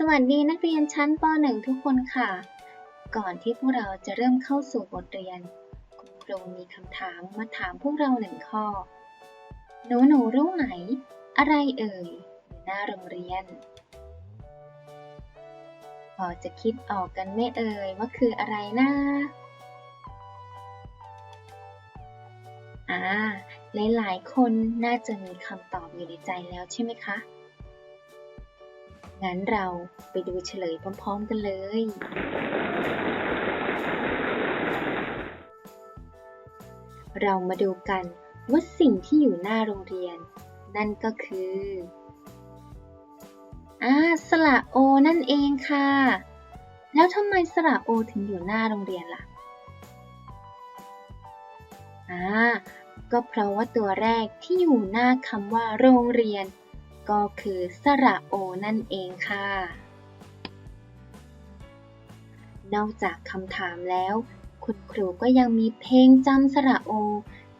สวัสดีนักเรียนชั้นป .1 ทุกคนค่ะ ก่อนที่พวกเราจะเริ่มเข้าสู่บทเรียน คุณครูมีคำถามมาถามพวกเราหนึ่งข้อ หนูหนูรู้ไหม อะไรเอ่ยอยู่หน้าโรงเรียน พอจะคิดออกกันไหม่เอ่ยว่าคืออะไรนะอ่าหลายๆคนน่าจะมีคำตอบอยู่ในใจแล้วใช่ไหมคะ งั้นเราไปดูเฉลยพร้อมๆกันเลย เรามาดูกันว่าสิ่งที่อยู่หน้าโรงเรียน นั่นก็คืออ่าสระโอนั่นเองค่ะ แล้วทำไมสระโอถึงอยู่หน้าโรงเรียนล่ะอ่าก็เพราะว่าตัวแรกที่อยู่หน้าคำว่าโรงเรียน ก็คือสระโอนั่นเองค่ะ นอกจากคำถามแล้ว คุณครูก็ยังมีเพลงจำสระโอ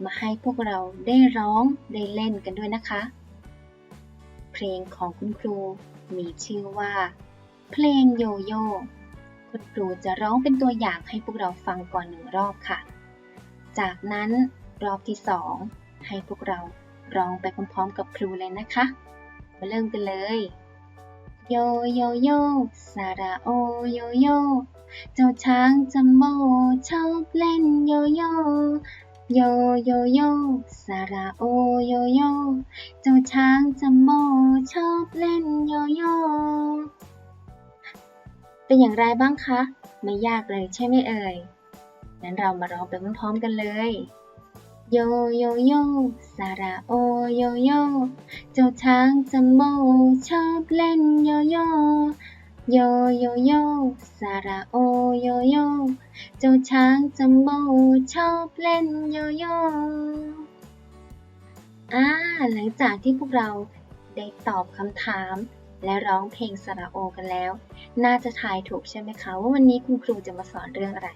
มาให้พวกเราได้ร้องได้เล่นกันด้วยนะคะ เพลงของคุณครูมีชื่อว่า เพลงโยโย่คุณครูจะร้องเป็นตัวอย่างให้พวกเราฟังก่อนหนึ่งรอบค่ะ จากนั้นรอบที่สองให้พวกเราร้องไปพร้อมๆกับครูเลยนะคะ มาเริ่มกันเลย โยโยโยสาระโอโยโย เจ้าช้างจัมโบชอบเล่นโยโย โยโยโยสาระโอโยโย เจ้าช้างจัมโบชอบเล่นโยโย เป็นอย่างไรบ้างคะ ไม่ยากเลยใช่ไหมเอ่ย งั้นเรามาร้องไปพร้อมๆกันเลย โยโยโยสาระโอโยโย เจ้าช้างจัมโบ้ชอบเล่นโยโย โยโยโยสาระโอโยโย เจ้าช้างจัมโบ้ชอบเล่นโยโย อ่า หลังจากที่พวกเราได้ตอบคำถาม และร้องเพลงสระโอกันแล้ว น่าจะทายถูกใช่ไหมคะว่าวันนี้คุณครูจะมาสอนเรื่องอะไร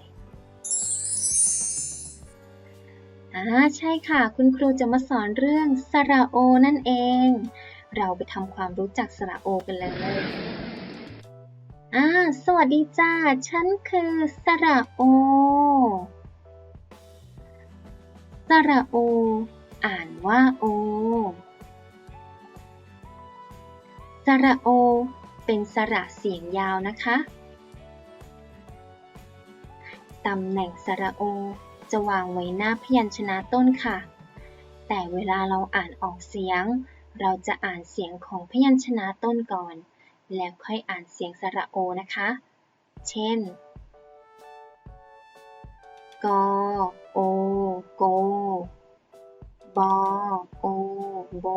อ่าใช่ค่ะ คุณครูจะมาสอนเรื่องสระโอนั่นเอง เราไปทำความรู้จักสระโอกันเลยอ่าสวัสดีจ้า ฉันคือสระโอ สระโอ อ่านว่าโอ สระโอ เป็นสระเสียงยาวนะคะ ตำแหน่งสระโอ จะวางไว้หน้าพยัญชนะต้นค่ะ แต่เวลาเราอ่านออกเสียง เราจะอ่านเสียงของพยัญชนะต้นก่อน แล้วค่อยอ่านเสียงสระโอนะคะ เช่น กโอโกบโอโบ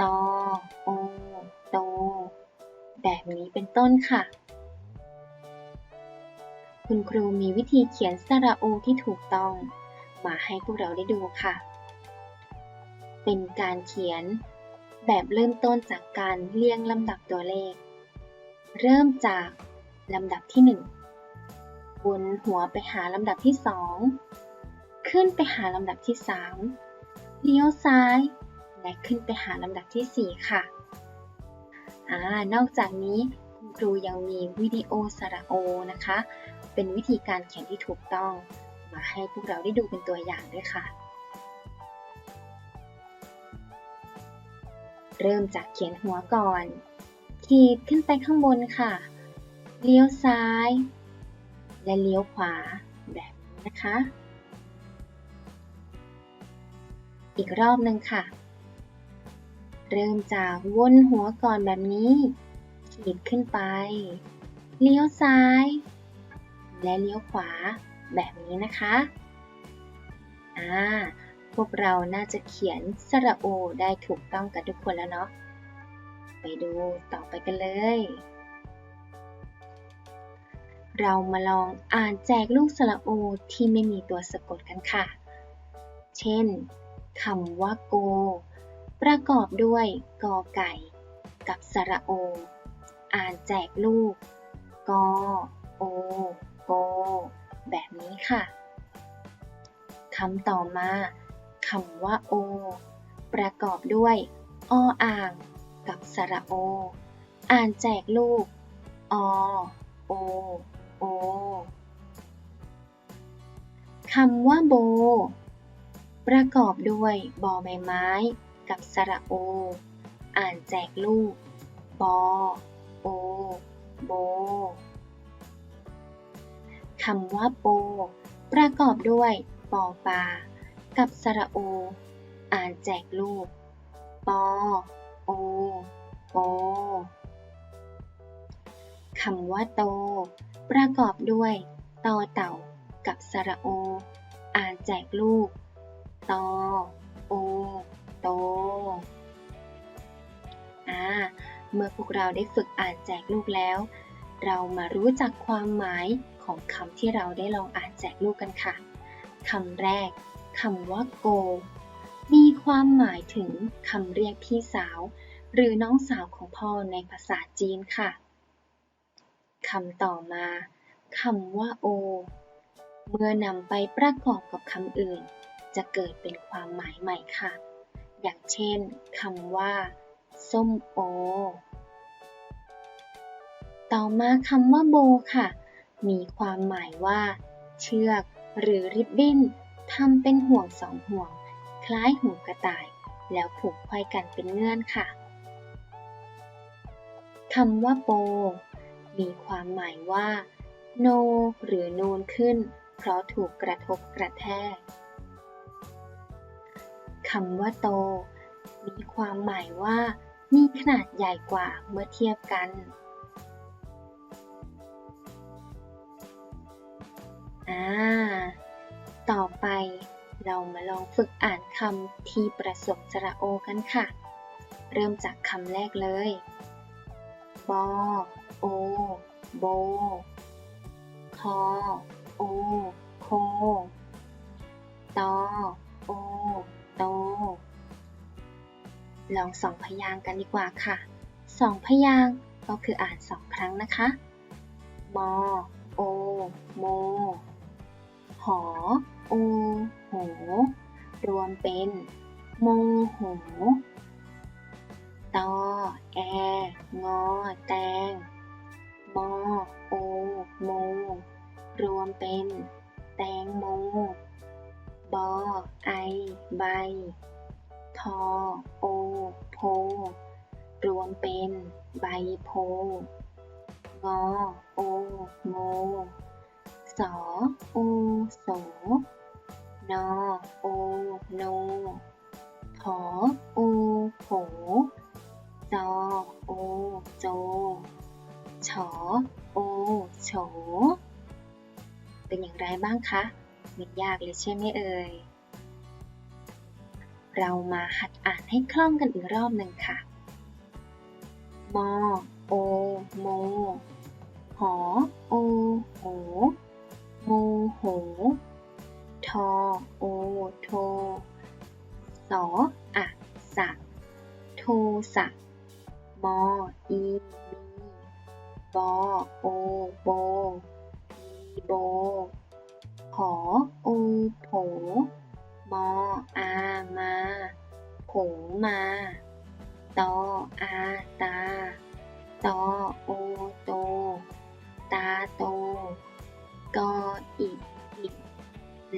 ตโอโต แบบนี้เป็นต้นค่ะ คุณครูมีวิธีเขียนสระโอที่ถูกต้อง มาให้พวกเราได้ดูค่ะ เป็นการเขียน แบบเริ่มต้นจากการเรียงลำดับตัวเลข เริ่มจากลำดับที่ 1 วนหัวไปหาลำดับที่ 2 ขึ้นไปหาลำดับที่ 3 เลี้ยวซ้าย และขึ้นไปหาลำดับที่ 4 ค่ะอ่านอกจากนี้คุณครูยังมีวิดีโอสระโอนะคะ เป็นวิธีการเขียนที่ถูกต้อง มาให้พวกเราได้ดูเป็นตัวอย่างด้วยค่ะ เริ่มจากเขียนหัวก่อน ขีดขึ้นไปข้างบนค่ะ เลี้ยวซ้าย และเลี้ยวขวาแบบนี้นะคะ อีกรอบหนึ่งค่ะ เริ่มจากวนหัวก่อนแบบนี้ ขีดขึ้นไป เลี้ยวซ้าย และเลี้ยวขวาแบบนี้นะคะอ่าพวกเราน่าจะเขียนสระโอได้ถูกต้องกันทุกคนแล้วเนาะ ไปดูต่อไปกันเลย เรามาลองอ่านแจกลูกสระโอที่ไม่มีตัวสะกดกันค่ะ เช่นคำว่าโก ประกอบด้วยกอไก่ กับสระโอ อ่านแจกลูกกอโอ โกแบบนี้ค่ะคำต่อมาคำว่าโอประกอบด้วยออ่าง กับสระโอ อ่านแจกลูกอโอโอคำว่าโบ ประกอบด้วยบอใบไม้ กับสระโอ อ่านแจกลูกบอโอโบ คำว่าโป ประกอบด้วยปอปลากับสระโอ อ่านแจกลูก ปอ โอ โป คำว่าโต ประกอบด้วยตอเต่า กับสระโอ อ่านแจกลูก ตอ โอ โตอ่าเมื่อพวกเราได้ฝึกอ่านแจกลูกแล้ว เรามารู้จักความหมาย ของคำที่เราได้ลองอ่านแจกลูกกันค่ะคำแรกคำว่าโก มีความหมายถึงคำเรียกพี่สาว หรือน้องสาวของพ่อในภาษาจีนค่ะคำต่อมาคำว่าโอ เมื่อนำไปประกอบกับคำอื่น จะเกิดเป็นความหมายใหม่ค่ะ อย่างเช่นคำว่า ส้มโอ ต่อมาคำว่าโบค่ะ มีความหมายว่า เชือกหรือริบบิ้นทำเป็นห่วงสองห่วง คล้ายหูกระต่าย แล้วผูกไขว้กันเป็นเงื่อนค่ะคำว่าโป มีความหมายว่า โน หรือนูนขึ้น เพราะถูกกระทบกระแทกคำว่าโต มีความหมายว่า มีขนาดใหญ่กว่าเมื่อเทียบกัน อ่า ต่อไปเรามาลองฝึกอ่านคำที่ประสบสระโอกันค่ะ เริ่มจากคำแรกเลย บอ โอ โบ คอ โอ โค ตอ โอ โต ลองสองพยางกันดีกว่าค่ะ สองพยางก็คืออ่านสองครั้งนะคะ มอ โอ โม หอ โอ โห รวมเป็นโมโห ตอ แอ งอ แตง มอ โอ โม รวมเป็น แตงโม บอ ไอ ใบ ทอ โอ โพ รวมเป็น ใบโพงอ โอ โง สอโอโส นอโอโนขอโอโผจอโอโจ ฉอโอโฉ เป็นอย่างไรบ้างคะไม่ยากเลยใช่ไหมเอ่ย เรามาหัดอ่านให้คล่องกันอีกรอบหนึ่งค่ะ มอ โอ โม หอ โอ โห โห ทอ โอ โท สออะสะ โทสะ มอ อี มี บอ โอ โบ มีโบ ขอ โอ โผ มอ อา มาผมา ตอ อา ตา ตอ โอ โต ตาโต กออิอิ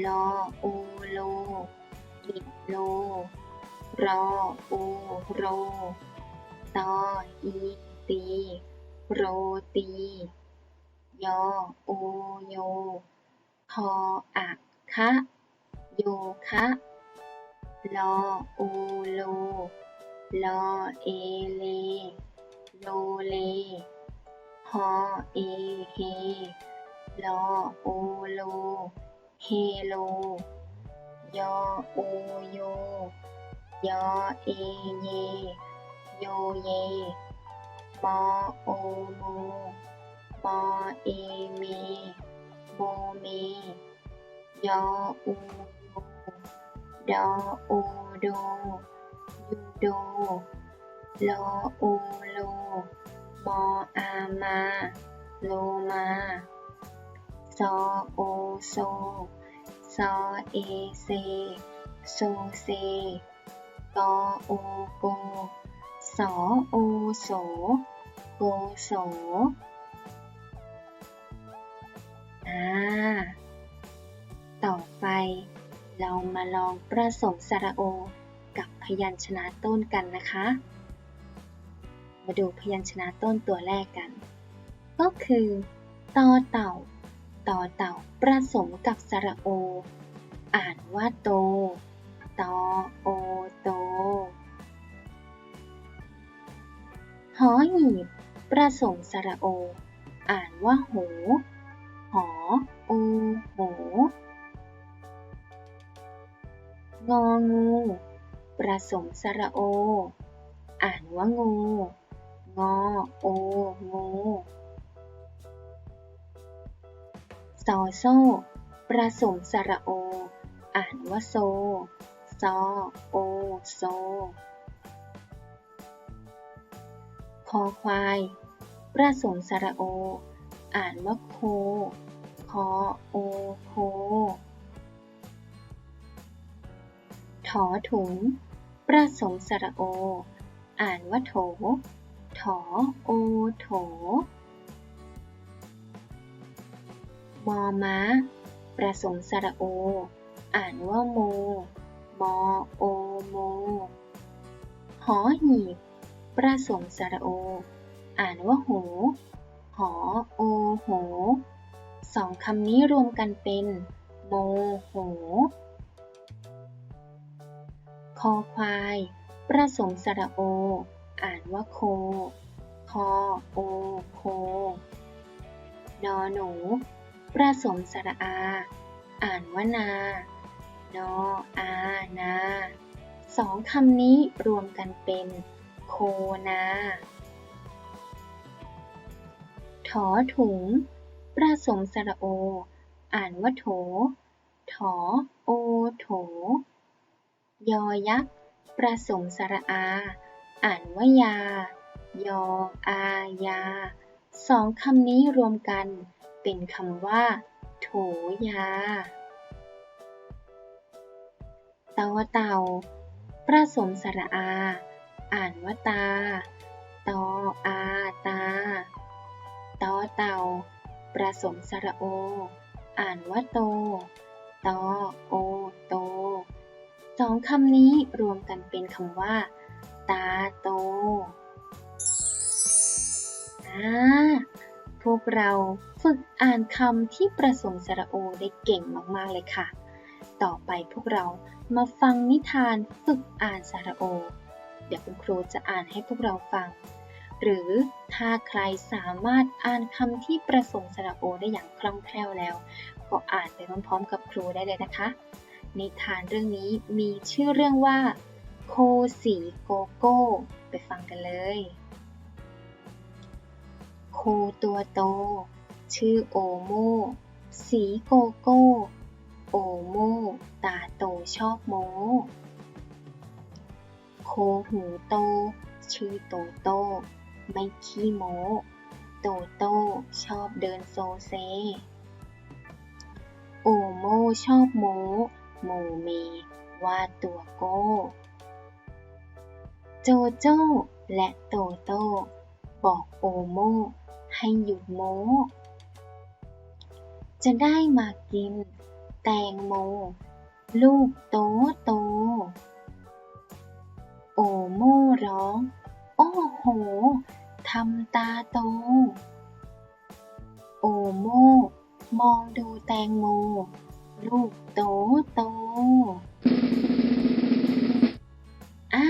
ลอโอโล อิโล รอโอโร ตออีตีโรตี ยอโอโย คออะคะโยคะลอโอโล ลอเอเลโลเลฮอเอเฮ ลอโอโล เฮโล ยอโอโย ยอเอเย โยเย มอโอโมมอเอเมโมเม ยออูโยดอโอโดยูโดโลอโอโล มออามา โลมา ซอโอโซ ซอเอเซโซเซกอโอโก สอโอโส โกโสอ่า ต่อไปเรามาลองผสมสระโอ กับพยัญชนะต้นกันนะคะ มาดูพยัญชนะต้นตัวแรกกัน ก็คือตอเต่า ต่อเต่าผสมกับสระโอ อ่านว่าโต ตอโอโต หอหีบผสมสระโอ อ่านว่าโห หอโอโห งองูผสมสระโอ อ่านว่างู งอโองู ซอโซ่ผสมสระโอ อ่านว่าโซ ซอ โอ โซ คอควายผสมสระโอ อ่านว่าโค คอ โอ โค ถอถุงผสมสระโอ อ่านว่าโถ ถอ โอ โถ มอม้า ประสมสระโอ อ่านว่าโม มอโอโม หอหีบ ประสมสระโอ อ่านว่าโห หอโอโห สองคำนี้รวมกันเป็น โมโห คอควาย ประสมสระโอ อ่านว่าโค คอโอโคนอหนู ประสมสระอา อ่านว่านา นอ อา นา สองคำนี้รวมกันเป็นโคนา ถอถุง ประสมสระโอ อ่านว่าโถ ถอ โอ โถ ยอยักษ์ ประสมสระอา อ่านว่ายา ยอ อา ยา สองคำนี้รวมกัน เป็นคำว่า โถยาตอเต่าประสมสระอา อ่านว่าตา ตออาตา ตอเต่าประสมสระโอ อ่านว่าโต ตอโอโต สองคำนี้รวมกันเป็นคำว่า ตาโต อ่า พวกเราฝึกอ่านคำที่ประสมสระโอได้เก่งมาก ๆ เลยค่ะ ต่อไปพวกเรามาฟังนิทานฝึกอ่านสระโอ เดี๋ยวคุณครูจะอ่านให้พวกเราฟัง หรือถ้าใครสามารถอ่านคำที่ประสมสระโอได้อย่างคล่องแคล่วแล้ว ก็อ่านไปพร้อมๆ กับครูได้เลยนะคะ นิทานเรื่องนี้มีชื่อเรื่องว่า โคสีโกโก้ ไปฟังกันเลย ตัวโต ชื่อโอโม สีโกโก้ โอโม ตาโตชอบโม โคหูโต ชื่อโตโต ไม่ขี้โม โตโตชอบเดินโซเซ โอโมชอบโม โมเม ว่าตัวโก้ โจโจ้และโตโตบอกโอโม ให้หยุดโมจะได้มากิน แตงโม ลูกโตโต โอโมร้อง โอ้โหทำตาโต โอโมมองดูแตงโม ลูกโตโต อ่า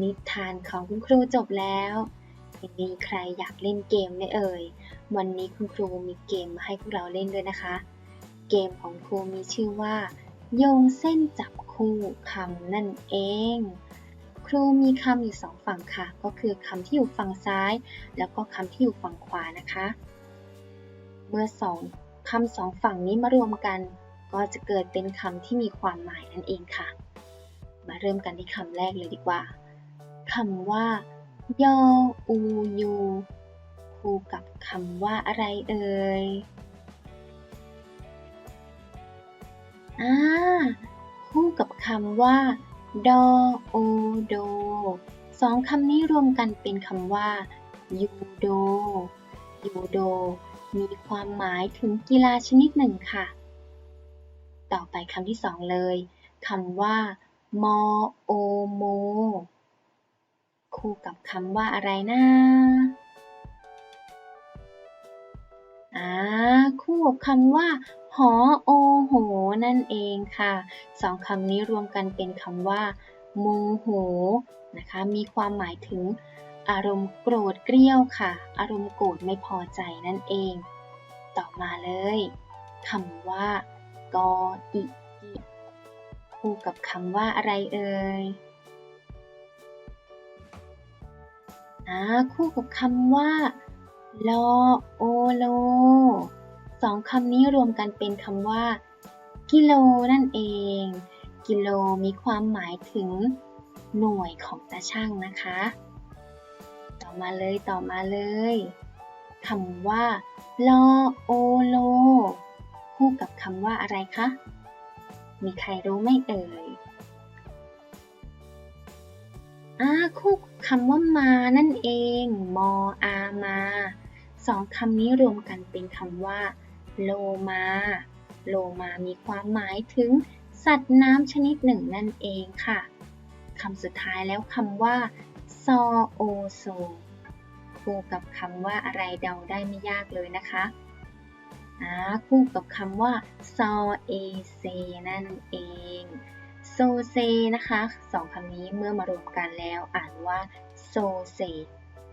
นิทานของคุณครูจบแล้ว มีใครอยากเล่นเกมไหมเอ่ย วันนี้คุณครูมีเกมมาให้พวกเราเล่นด้วยนะคะ เกมของครูมีชื่อว่า โยงเส้นจับคู่คำนั่นเอง ครูมีคำอยู่สองฝั่งค่ะ ก็คือคำที่อยู่ฝั่งซ้าย แล้วก็คำที่อยู่ฝั่งขวานะคะ เมื่อสองคำสองฝั่งนี้มารวมกัน ก็จะเกิดเป็นคำที่มีความหมายนั่นเองค่ะ มาเริ่มกันที่คำแรกเลยดีกว่าคำว่า ยออูยูคู่กับคำว่าอะไรเอ่ยอ่าคู่กับคำว่าดอโอโดสองคำนี้รวมกันเป็นคำว่ายูโดยูโดมีความหมายถึงกีฬาชนิดหนึ่งค่ะ ต่อไปคำที่สองเลยคำว่า มอโอโม คู่กับคำว่าอะไรนะอ่าคู่กับคำว่าหอโอโห นั่นเองค่ะสองคำนี้รวมกันเป็นคำว่าโมโหนะคะ มีความหมายถึงอารมณ์โกรธเกรี้ยวค่ะ อารมณ์โกรธไม่พอใจนั่นเอง ต่อมาเลยคำว่ากออิกิคู่กับคำว่าอะไรเอ่ย อาคู่กับคำว่าลอโอโลสองคำนี้รวมกันเป็นคำว่า กิโลนั่นเอง กิโลมีความหมายถึงหน่วยของตาช่างนะคะ ต่อมาเลยต่อมาเลยคำว่าลอโอโลคู่กับคำว่าอะไรคะ มีใครรู้ไหมเอ่ย อ่าคู่คำว่ามานั่นเอง มออามาสองคำนี้รวมกันเป็นคำว่า โลมา โลมามีความหมายถึง สัตว์น้ำชนิดหนึ่งนั่นเองค่ะคำสุดท้ายแล้วคำว่าซอโอโซคู่กับคำว่าอะไรเดาได้ไม่ยากเลยนะคะอาคู่กับคำว่าซอเอเซนั่นเอง โซเซนะคะสองคำนี้เมื่อมารวมกันแล้วอ่านว่าโซเซ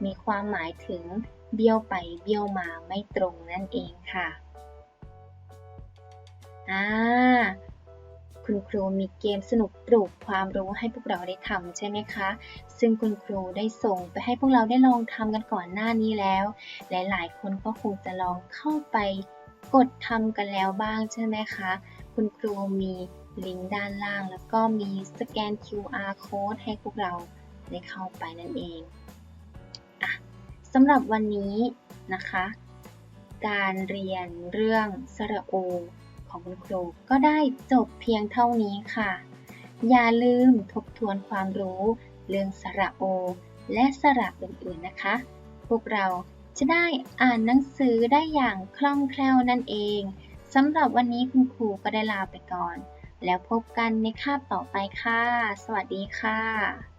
มีความหมายถึงเบี้ยวไปเบี้ยวมาไม่ตรงนั่นเองค่ะอ่าคุณครูมีเกมสนุกปลูกความรู้ให้พวกเราได้ทำใช่ไหมคะ ซึ่งคุณครูได้ส่งไปให้พวกเราได้ลองทำกันก่อนหน้านี้แล้ว หลายๆ คนก็คงจะลองเข้าไปกดทำกันแล้วบ้างใช่ไหมคะ คุณครูมี ลิงก์ด้านล่าง แล้วก็มีสแกน QR code ให้พวกเราได้เข้าไปนั่นเองอะสำหรับวันนี้นะคะ การเรียนเรื่องสระโอของคุณครูก็ได้จบเพียงเท่านี้ค่ะ อย่าลืมทบทวนความรู้เรื่องสระโอ และสระอื่นๆนะคะ พวกเราจะได้อ่านหนังสือได้อย่างคล่องแคล่วนั่นเองสำหรับวันนี้คุณครูก็ได้ลาไปก่อน แล้วพบกันในคาบต่อไปค่ะ สวัสดีค่ะ